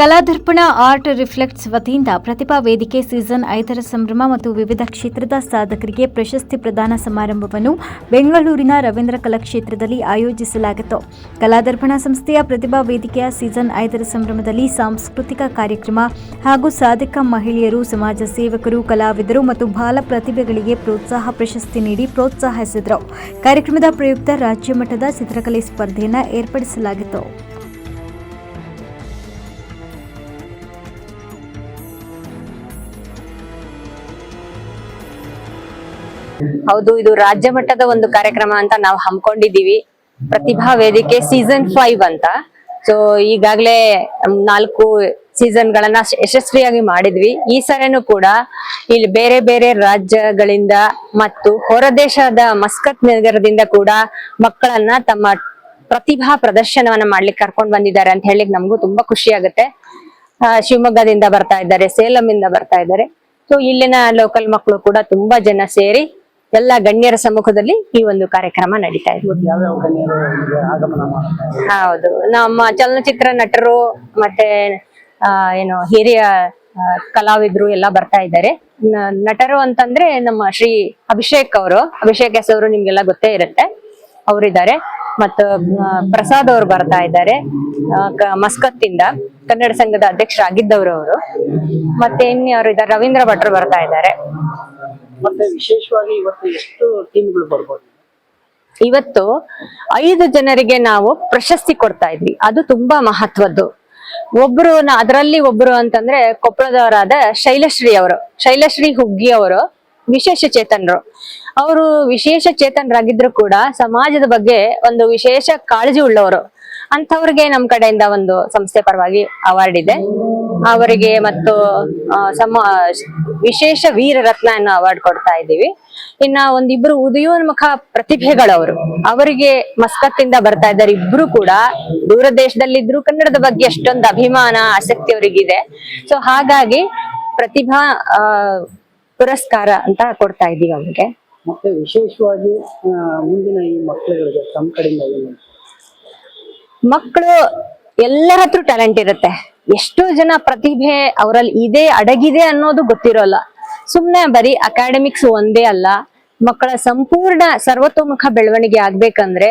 ಕಲಾದರ್ಪಣ art reflects ವತಿಯಿಂದ ಪ್ರತಿಭಾ ವೇದಿಕೆ season ಐದರ ಸಂಭ್ರಮ ಮತ್ತು ವಿವಿಧ ಕ್ಷೇತ್ರದ ಸಾಧಕರಿಗೆ ಪ್ರಶಸ್ತಿ ಪ್ರದಾನ ಸಮಾರಂಭವನ್ನು ಬೆಂಗಳೂರಿನ ರವೀಂದ್ರ ಕಲಾಕ್ಷೇತ್ರದಲ್ಲಿ ಆಯೋಜಿಸಲಾಗಿತ್ತು. ಕಲಾದರ್ಪಣ ಸಂಸ್ಥೆಯ ಪ್ರತಿಭಾ ವೇದಿಕೆಯ ಸೀಸನ್ ಐದರ ಸಂಭ್ರಮದಲ್ಲಿ ಸಾಂಸ್ಕೃತಿಕ ಕಾರ್ಯಕ್ರಮ ಹಾಗೂ ಸಾಧಕ ಮಹಿಳೆಯರು, ಸಮಾಜ ಸೇವಕರು, ಕಲಾವಿದರು ಮತ್ತು ಬಾಲ ಪ್ರತಿಭೆಗಳಿಗೆ ಪ್ರೋತ್ಸಾಹ, ಪ್ರಶಸ್ತಿ ನೀಡಿ ಪ್ರೋತ್ಸಾಹಿಸಿದರು. ಕಾರ್ಯಕ್ರಮದ ಪ್ರಯುಕ್ತ ರಾಜ್ಯ ಮಟ್ಟದ ಚಿತ್ರಕಲೆ ಸ್ಪರ್ಧೆಯನ್ನು ಏರ್ಪಡಿಸಲಾಗಿತ್ತು. ಹೌದು, ಇದು ರಾಜ್ಯ ಮಟ್ಟದ ಒಂದು ಕಾರ್ಯಕ್ರಮ ಅಂತ ನಾವು ಹಮ್ಮಿಕೊಂಡಿದ್ದೀವಿ. ಪ್ರತಿಭಾ ವೇದಿಕೆ ಸೀಸನ್ ಫೈವ್ ಅಂತ. ಸೊ ಈಗಾಗಲೇ ನಾಲ್ಕು ಸೀಸನ್ ಗಳನ್ನ ಯಶಸ್ವಿಯಾಗಿ ಮಾಡಿದ್ವಿ. ಈ ಸರಿನೂ ಕೂಡ ಇಲ್ಲಿ ಬೇರೆ ಬೇರೆ ರಾಜ್ಯಗಳಿಂದ ಮತ್ತು ಹೊರದೇಶದ ಮಸ್ಕತ್ ನಗರದಿಂದ ಕೂಡ ಮಕ್ಕಳನ್ನ ತಮ್ಮ ಪ್ರತಿಭಾ ಪ್ರದರ್ಶನವನ್ನ ಮಾಡ್ಲಿಕ್ಕೆ ಕರ್ಕೊಂಡ್ ಬಂದಿದ್ದಾರೆ ಅಂತ ಹೇಳಿ ನಮಗೂ ತುಂಬಾ ಖುಷಿ ಆಗುತ್ತೆ. ಶಿವಮೊಗ್ಗದಿಂದ ಬರ್ತಾ ಇದ್ದಾರೆ ಸೇಲಂ ಇಂದ ಬರ್ತಾ ಇದ್ದಾರೆ. ಸೊ ಇಲ್ಲಿನ ಲೋಕಲ್ ಮಕ್ಕಳು ಕೂಡ ತುಂಬಾ ಜನ ಸೇರಿ ಎಲ್ಲ ಗಣ್ಯರ ಸಮ್ಮುಖದಲ್ಲಿ ಈ ಒಂದು ಕಾರ್ಯಕ್ರಮ ನಡೀತಾ ಇದೆ. ಹೌದು. ನಮ್ಮ ಚಲನಚಿತ್ರ ನಟರು ಮತ್ತೆ ಏನು ಹಿರಿಯ ಕಲಾವಿದ್ರು ಎಲ್ಲ ಬರ್ತಾ ಇದ್ದಾರೆ. ನಟರು ಅಂತಂದ್ರೆ ನಮ್ಮ ಶ್ರೀ ಅಭಿಷೇಕ್ ಅವರು. ಅಭಿಷೇಕ್ ಎಸ್ ಅವರು ನಿಮ್ಗೆಲ್ಲ ಗೊತ್ತೇ ಇರುತ್ತೆ. ಅವರಿದ್ದಾರೆ. ಮತ್ತು ಪ್ರಸಾದ್ ಅವರು ಬರ್ತಾ ಇದ್ದಾರೆ. ಮಸ್ಕತ್ತಿಂದ ಕನ್ನಡ ಸಂಘದ ಅಧ್ಯಕ್ಷರಾಗಿದ್ದವರು ಅವರು. ಮತ್ತೆ ಇನ್ಯಾರು ಇದ್ದಾರೆ? ರವೀಂದ್ರ ಭಟ್ರು ಬರ್ತಾ ಇದ್ದಾರೆ. ಮತ್ತೆ ವಿಶೇಷವಾಗಿ ಇವತ್ತು ಎಷ್ಟು ಟೀಮ್ಗಳು ಬರ್ಬೋದು? ಇವತ್ತು ಐದು ಜನರಿಗೆ ನಾವು ಪ್ರಶಸ್ತಿ ಕೊಡ್ತಾ ಇದ್ವಿ. ಅದು ತುಂಬಾ ಮಹತ್ವದ್ದು. ಒಬ್ರು ಅದರಲ್ಲಿ ಒಬ್ರು ಅಂತಂದ್ರೆ ಕೊಪ್ಪಳದವರಾದ ಶೈಲಶ್ರೀ ಅವರು. ಶೈಲಶ್ರೀ ಹುಗ್ಗಿ ಅವರು ವಿಶೇಷ ಚೇತನರು. ಅವರು ವಿಶೇಷ ಚೇತನರಾಗಿದ್ರು ಕೂಡ ಸಮಾಜದ ಬಗ್ಗೆ ಒಂದು ವಿಶೇಷ ಕಾಳಜಿ ಉಳ್ಳವರು. ಅಂಥವ್ರಿಗೆ ನಮ್ ಕಡೆಯಿಂದ ಒಂದು ಸಂಸ್ಥೆ ಪರವಾಗಿ ಅವಾರ್ಡ್ ಇದೆ. ಅವರಿಗೆ ಮತ್ತು ಸಮ ವಿಶೇಷ ವೀರ ರತ್ನ ಅನ್ನೋ ಅವಾರ್ಡ್ ಕೊಡ್ತಾ ಇದ್ದೀವಿ. ಇನ್ನ ಒಂದಿಬ್ರು ಉದಯೋನ್ಮುಖ ಪ್ರತಿಭೆಗಳವರು ಅವರಿಗೆ ಮಸ್ಕತ್ತಿಂದ ಬರ್ತಾ ಇದ್ದಾರೆ. ಇಬ್ರು ಕೂಡ ದೂರ ದೇಶದಲ್ಲಿದ್ರು ಕನ್ನಡದ ಬಗ್ಗೆ ಅಷ್ಟೊಂದು ಅಭಿಮಾನ ಆಸಕ್ತಿ ಅವರಿಗಿದೆ. ಸೊ ಹಾಗಾಗಿ ಪ್ರತಿಭಾ ಪುರಸ್ಕಾರ ಅಂತ ಕೊಡ್ತಾ ಇದೀವಿ ಅವ್ರಿಗೆ. ಮತ್ತೆ ವಿಶೇಷವಾಗಿ ಮುಂದಿನ ಈ ಮಕ್ಕಳಿಗೆ ತಮ್ಮ ಕಡೆಯಿಂದ ಮಕ್ಕಳು ಎಲ್ಲರ ಹತ್ರ ಟ್ಯಾಲೆಂಟ್ ಇರುತ್ತೆ. ಎಷ್ಟೋ ಜನ ಪ್ರತಿಭೆ ಅವರಲ್ಲಿ ಇದೆ, ಅಡಗಿದೆ ಅನ್ನೋದು ಗೊತ್ತಿರೋಲ್ಲ. ಸುಮ್ನೆ ಬರೀ ಅಕಾಡೆಮಿಕ್ಸ್ ಒಂದೇ ಅಲ್ಲ, ಮಕ್ಕಳ ಸಂಪೂರ್ಣ ಸರ್ವತೋಮುಖ ಬೆಳವಣಿಗೆ ಆಗ್ಬೇಕಂದ್ರೆ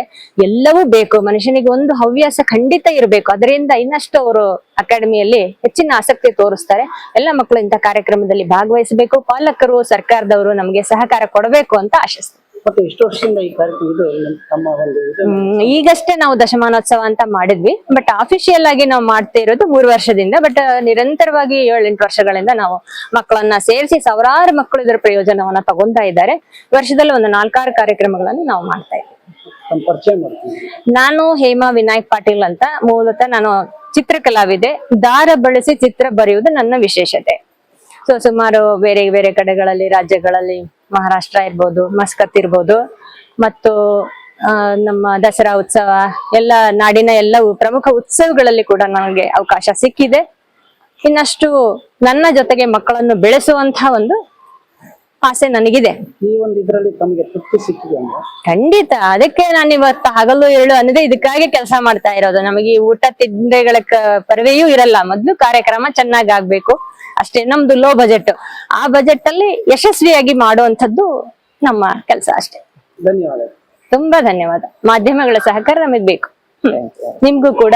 ಎಲ್ಲವೂ ಬೇಕು. ಮನುಷ್ಯನಿಗೆ ಒಂದು ಹವ್ಯಾಸ ಖಂಡಿತ ಇರಬೇಕು. ಅದರಿಂದ ಇನ್ನಷ್ಟು ಅವರು ಅಕಾಡೆಮಿಯಲ್ಲಿ ಹೆಚ್ಚಿನ ಆಸಕ್ತಿ ತೋರಿಸ್ತಾರೆ. ಎಲ್ಲ ಮಕ್ಕಳು ಇಂಥ ಕಾರ್ಯಕ್ರಮದಲ್ಲಿ ಭಾಗವಹಿಸಬೇಕು. ಪಾಲಕರು, ಸರ್ಕಾರದವರು ನಮಗೆ ಸಹಕಾರ ಕೊಡಬೇಕು ಅಂತ ಆಶಿಸ್ತಾರೆ ಮತ್ತೆ ಎಷ್ಟು ವರ್ಷದಿಂದ ಈ ಕಾರ್ಯಕ್ರಮ ಇದು ನಿಮ್ಮ ತಮ್ಮ ಒಂದು ಇದು. ಈಗಷ್ಟೇ ನಾವು ದಶಮಾನೋತ್ಸವ ಅಂತ ಮಾಡಿದ್ವಿ. ಬಟ್ ಅಫಿಷಿಯಲ್ ಆಗಿ ನಾವು ಮಾಡ್ತಾ ಇರೋದು ಮೂರು ವರ್ಷದಿಂದ. ಬಟ್ ನಿರಂತರವಾಗಿ ಏಳೆಂಟು ವರ್ಷಗಳಿಂದ ನಾವು ಮಕ್ಕಳನ್ನ ಸೇರಿಸಿ ಸಾವಿರಾರು ಮಕ್ಕಳು ಇದರ ಪ್ರಯೋಜನವನ್ನ ತಗೊಂತಾ ಇದ್ದಾರೆ. ವರ್ಷದಲ್ಲಿ ಒಂದು ನಾಲ್ಕಾರು ಕಾರ್ಯಕ್ರಮಗಳನ್ನು ನಾವು ಮಾಡ್ತಾ ಇದ್ದೀವಿ. ನಾನು ಹೇಮಾ ವಿನಾಯಕ್ ಪಾಟೀಲ್ ಅಂತ. ಮೂಲತಃ ನಾನು ಚಿತ್ರಕಲಾವಿದೆ. ದಾರ ಬಳಸಿ ಚಿತ್ರ ಬರೆಯುವುದು ನನ್ನ ವಿಶೇಷತೆ. ಸೊ ಸುಮಾರು ಬೇರೆ ಬೇರೆ ಕಡೆಗಳಲ್ಲಿ ರಾಜ್ಯಗಳಲ್ಲಿ ಮಹಾರಾಷ್ಟ್ರ ಇರ್ಬೋದು ಮಸ್ಕತ್ ಇರ್ಬೋದು ಮತ್ತು ನಮ್ಮ ದಸರಾ ಉತ್ಸವ ಎಲ್ಲ ನಾಡಿನ ಎಲ್ಲ ಪ್ರಮುಖ ಉತ್ಸವಗಳಲ್ಲಿ ಕೂಡ ನನಗೆ ಅವಕಾಶ ಸಿಕ್ಕಿದೆ. ಇನ್ನಷ್ಟು ನನ್ನ ಜೊತೆಗೆ ಮಕ್ಕಳನ್ನು ಬೆಳೆಸುವಂತಹ ಒಂದು ಆಸೆ ನನಗಿದೆ. ಈ ಒಂದು ಇದರಲ್ಲಿ ತಮಗೆ ತೃಪ್ತಿ ಸಿಕ್ಕಿದೆ ಖಂಡಿತ. ಅದಕ್ಕೆ ನಾನು ಇವತ್ತು ಹಗಲು ಏಳು ಅನ್ನದೇ ಇದಕ್ಕಾಗಿ ಕೆಲಸ ಮಾಡ್ತಾ ಇರೋದು. ನಮಗೆ ಈ ಊಟ ತಿಂಡಿಗಳ ಪರವೆಯೂ ಇರಲ್ಲ. ಮೊದ್ಲು ಕಾರ್ಯಕ್ರಮ ಚೆನ್ನಾಗಿ ಆಗ್ಬೇಕು. ಅಷ್ಟೇ ನಮ್ದು ಲೋ ಬಜೆಟ್ ಆ ಬಜೆಟ್ ಅಲ್ಲಿ ಯಶಸ್ವಿಯಾಗಿ ಮಾಡುವಂತದ್ದು ನಮ್ಮ ಕೆಲಸ ಅಷ್ಟೇ. ಧನ್ಯವಾದ. ತುಂಬಾ ಧನ್ಯವಾದ. ಮಾಧ್ಯಮಗಳ ಸಹಕಾರ ನಮಗ್ ಬೇಕು. ನಿಮ್ಗೂ ಕೂಡ.